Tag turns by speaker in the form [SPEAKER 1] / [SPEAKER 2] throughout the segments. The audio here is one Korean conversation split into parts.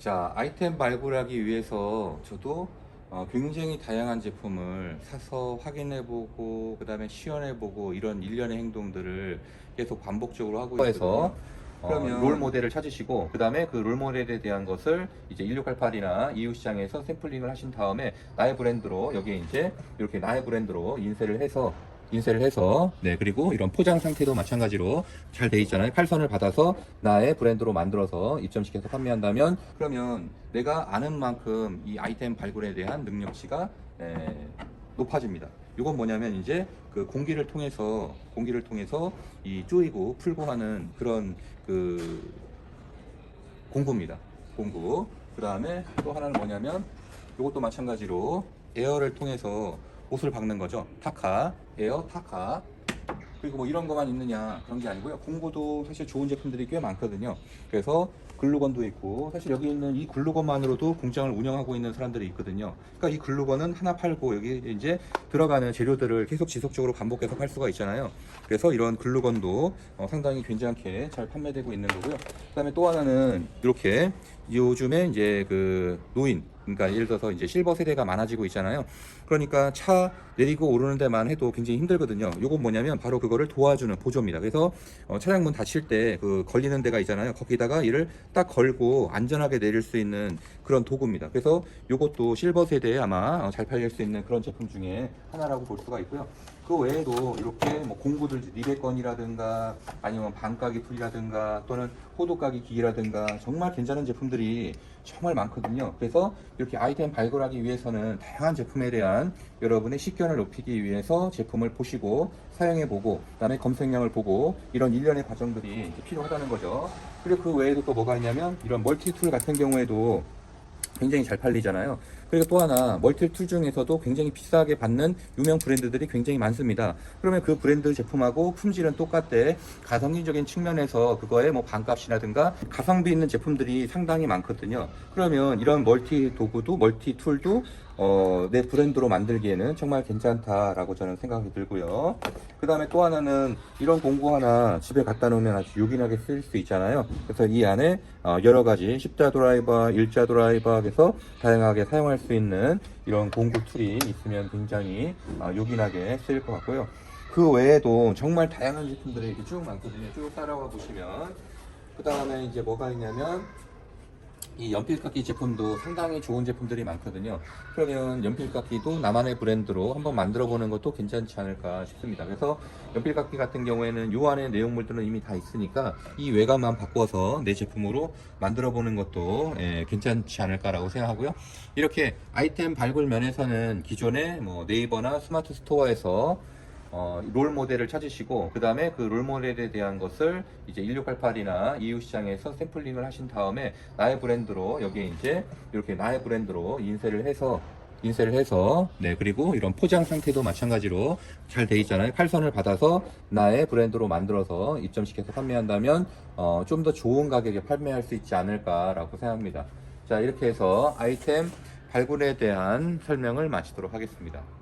[SPEAKER 1] 자, 아이템 발굴하기 위해서 저도 어, 굉장히 다양한 제품을 사서 확인해보고, 그 다음에 시연해보고, 이런 일련의 행동들을 계속 반복적으로 하고 있어서 그러면 롤 모델을 찾으시고, 그 다음에 그 롤 모델에 대한 것을 이제 1688이나 EU 시장에서 샘플링을 하신 다음에 나의 브랜드로, 여기에 이제 이렇게 나의 브랜드로 인쇄를 해서 인쇄를 해서 네 그리고 이런 포장 상태도 마찬가지로 잘 돼 있잖아요. 칼선을 받아서 나의 브랜드로 만들어서 입점시켜서 판매한다면 그러면 내가 아는 만큼 이 아이템 발굴에 대한 능력치가 에, 높아집니다. 이건 뭐냐면 이제 그 공기를 통해서 공기를 통해서 이 쪼이고 풀고 하는 그런 그 공구입니다. 공구. 그 다음에 또 하나는 뭐냐면 이것도 마찬가지로 에어를 통해서 옷을 박는 거죠. 타카, 에어, 타카. 그리고 뭐 이런 것만 있느냐 그런 게 아니고요. 공구도 사실 좋은 제품들이 꽤 많거든요. 그래서 글루건도 있고 사실 여기 있는 이 글루건만으로도 공장을 운영하고 있는 사람들이 있거든요. 그러니까 이 글루건은 하나 팔고 여기 이제 들어가는 재료들을 계속 지속적으로 반복해서 팔 수가 있잖아요. 그래서 이런 글루건도 어, 상당히 괜찮게 잘 판매되고 있는 거고요. 그다음에 또 하나는 이렇게 요즘에 이제 그 노인 그러니까 예를 들어서 이제 실버 세대가 많아지고 있잖아요. 그러니까 차 내리고 오르는 데만 해도 굉장히 힘들거든요. 요건 뭐냐면 바로 그거를 도와주는 보조입니다. 그래서 어, 차량 문 닫힐 때 그 걸리는 데가 있잖아요. 거기다가 이를 딱 걸고 안전하게 내릴 수 있는 그런 도구입니다. 그래서 요것도 실버 세대에 아마 어, 잘 팔릴 수 있는 그런 제품 중에 하나라고 볼 수가 있고요. 그 외에도 이렇게 뭐 공구들 리베건이라든가 아니면 반가기 풀이라든가 또는 호두가기 기기라든가 정말 괜찮은 제품들이 정말 많거든요. 그래서 이렇게 아이템 발굴하기 위해서는 다양한 제품에 대한 여러분의 식견을 높이기 위해서 제품을 보시고 사용해보고 그다음에 검색량을 보고 이런 일련의 과정들이 필요하다는 거죠. 그리고 그 외에도 또 뭐가 있냐면 이런 멀티 툴 같은 경우에도 굉장히 잘 팔리잖아요. 그리고 또 하나 멀티툴 중에서도 굉장히 비싸게 받는 유명 브랜드들이 굉장히 많습니다. 그러면 그 브랜드 제품하고 품질은 똑같대. 가성비적인 측면에서 그거에 뭐 반값이라든가 가성비 있는 제품들이 상당히 많거든요. 그러면 이런 멀티 도구도 멀티 툴도 어, 내 브랜드로 만들기에는 정말 괜찮다라고 저는 생각이 들고요. 그 다음에 또 하나는 이런 공구 하나 집에 갖다 놓으면 아주 요긴하게 쓸 수 있잖아요. 그래서 이 안에 어, 여러 가지 십자 드라이버, 일자 드라이버 해서 다양하게 사용할 수 있는 이런 공구 툴이 있으면 굉장히 어, 요긴하게 쓰일 것 같고요. 그 외에도 정말 다양한 제품들이 이렇게 쭉 많거든요. 쭉 따라와 보시면 그 다음에 이제 뭐가 있냐면 이 연필깎이 제품도 상당히 좋은 제품들이 많거든요. 그러면 연필깎이도 나만의 브랜드로 한번 만들어 보는 것도 괜찮지 않을까 싶습니다. 그래서 연필깎이 같은 경우에는 요 안에 내용물들은 이미 다 있으니까 이 외관만 바꿔서 내 제품으로 만들어 보는 것도 예, 괜찮지 않을까라고 생각하고요. 이렇게 아이템 발굴 면에서는 기존의 뭐 네이버나 스마트 스토어에서 어, 롤 모델을 찾으시고 그 다음에 그 롤 모델에 대한 것을 이제 1688이나 EU 시장에서 샘플링을 하신 다음에 나의 브랜드로 여기에 이제 이렇게 나의 브랜드로 인쇄를 해서 인쇄를 해서 네 그리고 이런 포장 상태도 마찬가지로 잘 돼 있잖아요. 칼선을 받아서 나의 브랜드로 만들어서 입점시켜서 판매한다면 어, 좀 더 좋은 가격에 판매할 수 있지 않을까라고 생각합니다. 자 이렇게 해서 아이템 발굴에 대한 설명을 마치도록 하겠습니다. 음,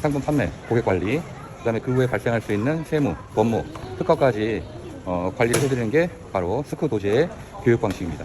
[SPEAKER 1] 상품 판매, 고객 관리, 그 다음에 그 후에 발생할 수 있는 세무, 법무, 특허까지 어, 관리를 해드리는 게 바로 스쿠 도제의 교육 방식입니다.